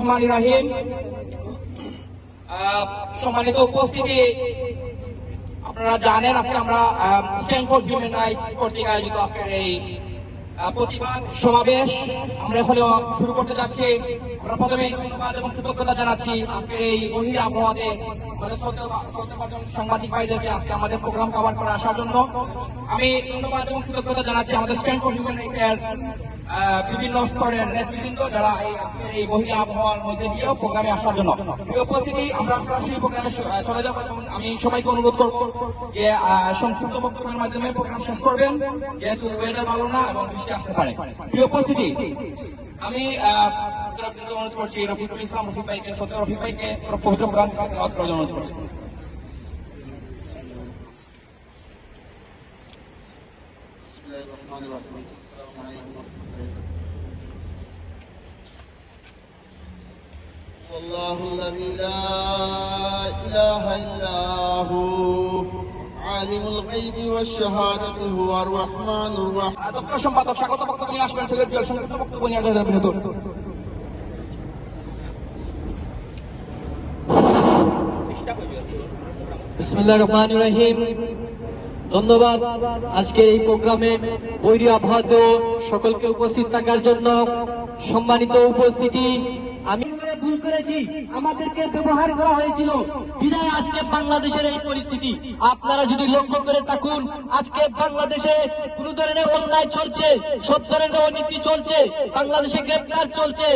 রহমান সম্মানিত উপস্থিতি আপনারা জানেন আজকে আমরা স্ট্যান্ড ফর হিউম্যান রাইটস কর্তৃক আয়োজিত আজকের এই প্রতিবাদ সমাবেশ। আমরা এখনও শুরু করতে যাচ্ছি। আমরা প্রথমে ধন্যবাদ এবং কৃতজ্ঞতা জানাচ্ছি আজকের এই বহির আবহাওয়াতে আমাদের সাংবাদিক ভাইদেরকে আজকে আমাদের প্রোগ্রাম কভার করে আসার জন্য। আমি ধন্যবাদ এবং কৃতজ্ঞতা জানাচ্ছি আমাদের স্ট্যান্ড ফর হিউম্যান রাইটসের আহ, বিভিন্ন স্তরের নেতৃবৃন্দ যারা এই বহির আবহাওয়ার মধ্যে দিয়েও প্রোগ্রামে আসার জন্য। উপস্থিতি, আমরা সরাসরি প্রোগ্রামে চলে যাব এবং আমি সবাইকে অনুরোধ করব যে সংক্ষিপ্ত বক্তব্যের মাধ্যমে প্রোগ্রাম শেষ করবেন, যেহেতু ওয়েদার ভালো না এবং বৃষ্টি আসতে পারে। প্রিয় উপস্থিতি, আমি অনুরোধ করছি রফিকুল ইসলাম, রফিক ভাইকে, সত্য রফিক ভাইকে পবিত্র প্রোগ্রাম অনুরোধ করছি। الله الرحمن الرحيم السلام عليكم ورحمة الله والله الذي لا إله إلا هو عالم الغيب والشهادة هو الرحمن الرحيم আহ, দপ্তর সম্পাদক স্বাগত বক্তব্য নিয়ে আসবেন সৈয়দ জল সংক্ষিপ্ত বক্তব্য নিয়ে আসবেন বিনোদ বিসমিল্লাহ রহমান রহিম ধন্যবাদ। আজকের এই প্রোগ্রামে বৈরী আবহাওয়াতেও সকলকে উপস্থিত থাকার জন্য সম্মানিত উপস্থিতি। আমি ভুল করেছি, আমাদেরকে ব্যবহার করা হয়েছিল। বিদায় আজকে বাংলাদেশের এই পরিস্থিতি। আপনারা যদি লক্ষ্য করে থাকুন, আজকে বাংলাদেশে কোন ধরনের অন্যায় চলছে, সব ধরনের অনীতি চলছে, বাংলাদেশে গ্রেপ্তার চলছে,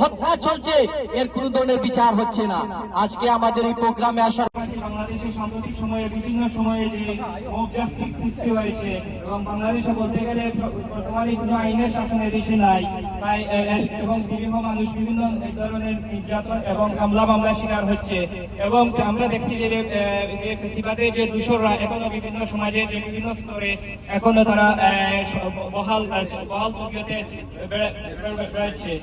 হত্যা চলছে, এর কোন ধরনের বিচার হচ্ছে না। আজকে আমাদের এই প্রোগ্রামে আসার বাংলাদেশের সাম্প্রতিক সময়ে বিভিন্ন সময়ে যে মব সৃষ্টি হয়েছে এবং বাংলাদেশে বলতে গেলে বর্তমানে কোনো আইনের শাসনে দেশে নাই তাই এবং বিভিন্ন মানুষ বিভিন্ন ধরনের নির্যাতন এবং হামলা মামলা শিকার হচ্ছে। এবং আমরা দেখছি যে এ, যে দূষররা এখনও বিভিন্ন সমাজে যে বিভিন্ন স্তরে এখনও তারা বহাল বহাল তবিয়তে বেড়া- বেড়া- বেড়াচ্ছে।